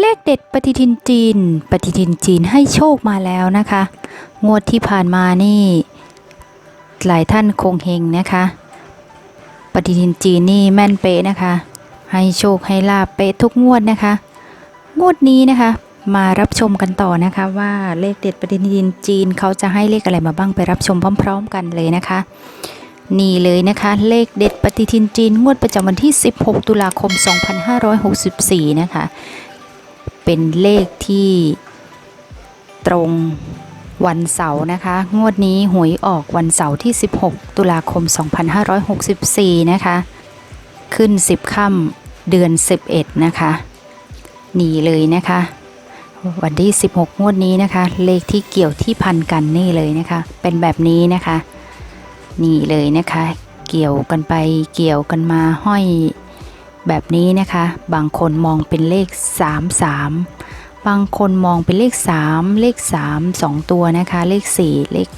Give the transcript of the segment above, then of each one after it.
เลขเด็ดปฏิทินจีน ปฏิทินจีนให้โชคมาแล้วนะคะ งวดที่ผ่านมานี่ หลายท่านคงเฮงนะคะ ปฏิทินจีนนี่แม่นเป๊ะนะคะ ให้โชคให้ลาบเป๊ะทุกงวดนะคะ งวดนี้นะคะ มารับชมกันต่อนะคะว่าเลขเด็ดปฏิทินจีนเขาจะให้เลขอะไรมาบ้างไปรับชมพร้อม ๆ กันเลยนะคะ นี่เลยนะคะเลขเด็ดปฏิทินจีนงวดประจำวันที่ 16 ตุลาคม 2564 นะคะ เป็นเลขที่ตรงวันเสาร์นะคะ งวดนี้หวยออกวันเสาร์ที่ 16 ตุลาคม 2564 นะคะ ขึ้น 10ค่ำเดือน 11 นะคะนี่เลยนะคะ วันที่ 16 งวดนี้นะคะ เลขที่เกี่ยวที่พันกันนี่เลยนะคะ เป็นแบบนี้นะคะ นี่เลยนะคะ เกี่ยวกันไปเกี่ยวกันมาห้อย แบบนี้นะคะ บางคนมองเป็นเลข 3 3 บางคนมองเป็นเลข 3 เลข 3 2 ตัวนะคะ เลข 4 เลข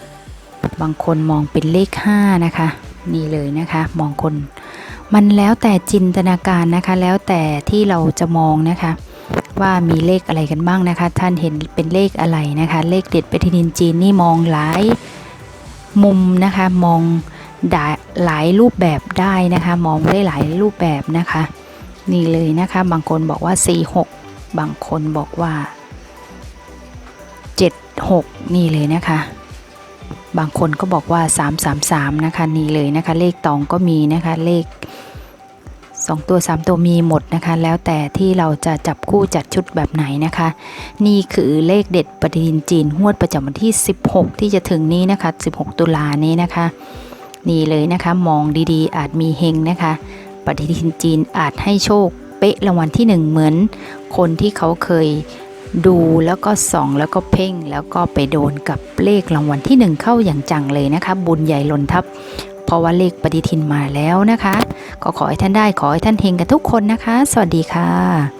6 บางคนมองเป็นเลข 5 นะคะ นี่เลยนะคะ มองคน มันแล้วแต่จินตนาการนะคะ แล้วแต่ที่เราจะมองนะคะ ว่ามีเลขอะไรกันบ้างนะคะ ท่านเห็นเป็นเลขอะไรนะคะ เลขเด็ดปฏิทินจีนนี่มองหลายมุมนะคะ มอง หลายรูปแบบได้นะคะ มองได้หลายรูปแบบนะคะ นี่เลยนะคะ บางคนบอกว่า 46 บางคนบอกว่า 76 นี่เลยนะคะ บางคนก็บอกว่า 333 นะคะ นี่เลยนะคะ เลขตองก็มีนะคะ เลข 2 ตัว 3 ตัวมีหมดนะคะ แล้วแต่ที่เราจะจับคู่จัดชุดแบบไหนนะคะ นี่คือเลขเด็ดปฏิทินจีนงวดประจำวันที่ 16 ที่จะถึงนี้นะคะ 16 ตุลานี้นะคะ นี่เลยนะคะ มองดีๆ อาจมีเฮงนะคะ ปฏิทินจีนอาจให้โชค เป๊ะรางวัลที่1เหมือน คนที่เขาเคยดูแล้วก็ส่องแล้วก็เพ่งแล้วก็ไปโดนกับเลขรางวัลที่1เข้าอย่างจังเลยนะคะ บุญใหญ่ลนทับเพราะว่าเลขปฏิทินมาแล้วนะคะ ก็ขอให้ท่านได้ขอให้ท่านเฮงกันทุกคนนะคะ สวัสดีค่ะ